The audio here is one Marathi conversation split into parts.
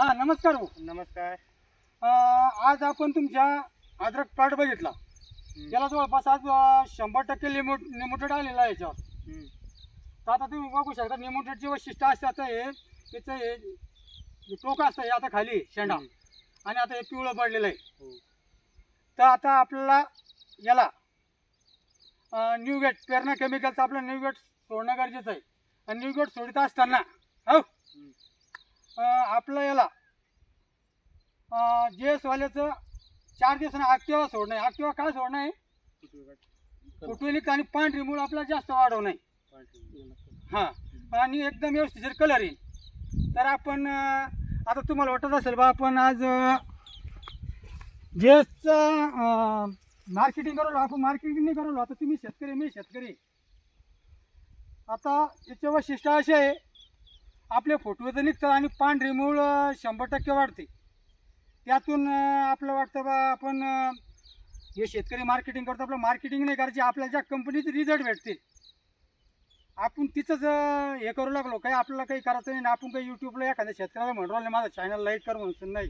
हा नमस्कार भाऊ नमस्कार अं, आज आपण तुमच्या अद्रक प्लॉट बघितला हम्म. याला जवळपास आज अं, शंभर टक्के लिमिट लिमिटेड आलेला आहे याच्यावर हम्म. तर आता तुम्ही बघू शकता लिमिटेडचे वैशिष्ट्य असते आता हे त्याचं हे टोक असतं हे आता खाली शेंडा हम्म. आणि आता हे पिवळं पडलेलं आहे हो. तर आता आपल्याला याला न्यू गेट पेरणा केमिकलचं आपलं न्यू गेट सोडणं गरजेचं आहे आणि न्यू गेट सोडित असताना हो आपलं याला. जे एस वाल्याचं चार दिवसानं ॲक्टिवा सोडणं आहे. ॲक्टिवा काय सोडणं आहे? कुटुलिक आणि पांढरी मूळ आपल्याला जास्त वाढवणं आहे हां. आणि एकदम व्यवस्थित कलर येईल तर आपण आता तुम्हाला वाटत असेल बा आपण आज जेसचं मार्केटिंग करू आपण मार्केटिंग नाही करू आता तुम्ही शेतकरी मी शेतकरी आता याचे वैशिष्ट्य असे आहे आपले फोटो तर निघतात आणि पांढरी मूळ शंभर टक्के वाढते. त्यातून आपलं वाटतं बा आपण हे शेतकरी मार्केटिंग करतो आपलं मार्केटिंग नाही करायची आपल्याला ज्या कंपनीचे रिझल्ट भेटतील. आपण तिचंच हे करू लागलो. काही आपल्याला काही करायचं नाही आणि आपण काही यूट्यूबला एखाद्या शेतकऱ्याला म्हणू राहिले माझा चॅनल लाईक कर म्हणून नाही.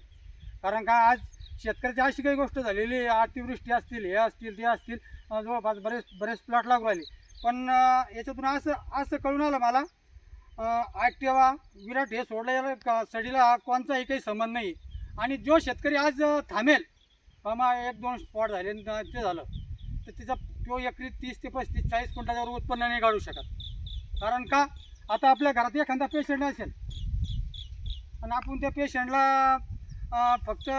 कारण का आज शेतकऱ्याची अशी काही गोष्ट झालेली आहे अतिवृष्टी असतील हे असतील ते असतील जवळपास बरेच बरेच प्लॉट लागू राहिले. पण याच्यातून असं असं कळून आलं मला ॲक्टिवा विराट हे सोडलं याला का- सडीला हा काही संबंध नाही. आणि जो शेतकरी आज थांबेल मग एक दोन स्पॉट झाले ते झालं. तर तिचा तो एकरी तीस ते पस्तीस चाळीस क्विंटाच्यावर उत्पन्न नाही काढू शकत. कारण का? आता आपल्या घरात एखादा पेशंट असेल. आणि आपण त्या पेशंटला फक्त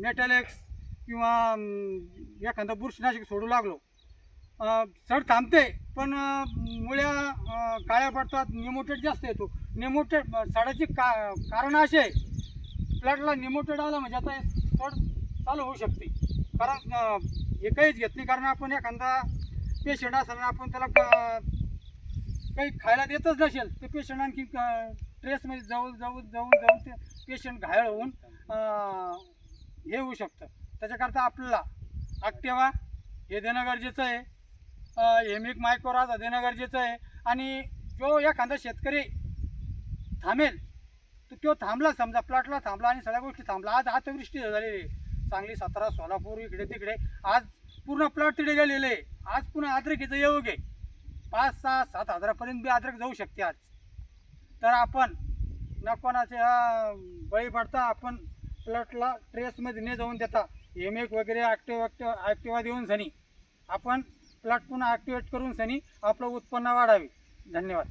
मेटॅलेक्स किंवा एखादं एखादा बुरशीनाशक सोडू लागलो. सर थांबते पण मुळ्या काळ्या पडतात निमोटेड जास्त येतो. निमोटेड सडाची का कारण असे आहे प्लॅटला निमोटेड आलं म्हणजे आता सड चालू होऊ शकते. कारण हे काहीच घेत नाही कारण आपण एखादा पेशंट असताना आपण त्याला काही खायला देतच नसेल ते पेशंट आणखी ट्रेसमध्ये जाऊन जाऊन जाऊन जाऊन ते पेशंट घायल होऊन हे होऊ शकतं. त्याच्याकरता आपल्याला ॲक्टिवा हे देणं गरजेचं आहे. हेमिक मायक्रोराजा देणं गरजेचं आहे. आणि जो एखादा शेतकरी थांबेल तर तो थांबला समजा प्लॉटला थांबला आणि सगळ्या गोष्टी थांबला आज अतिवृष्टी झालेली आहे. सांगली सातारा सोलापूर इकडे तिकडे. आज पूर्ण प्लॉट तिकडे गेलेले आहे. आज पुन्हा आद्रकीचं योग आहे. पाच सहा सात हजारापर्यंत बी अद्रक जाऊ शकते आज. तर आपण न कोणाच्या बळी पडता आपण प्लॉटला ट्रेसमध्ये न जाऊन देता. एम एक वगैरे ॲक्टिव्ह ॲक्टिव्ह ॲक्टिवा देऊन सनी. आपण प्लॅटफॉर्म पुन्हा ॲक्टिवेट करून सनी आपलं उत्पन्न वाढावे. धन्यवाद.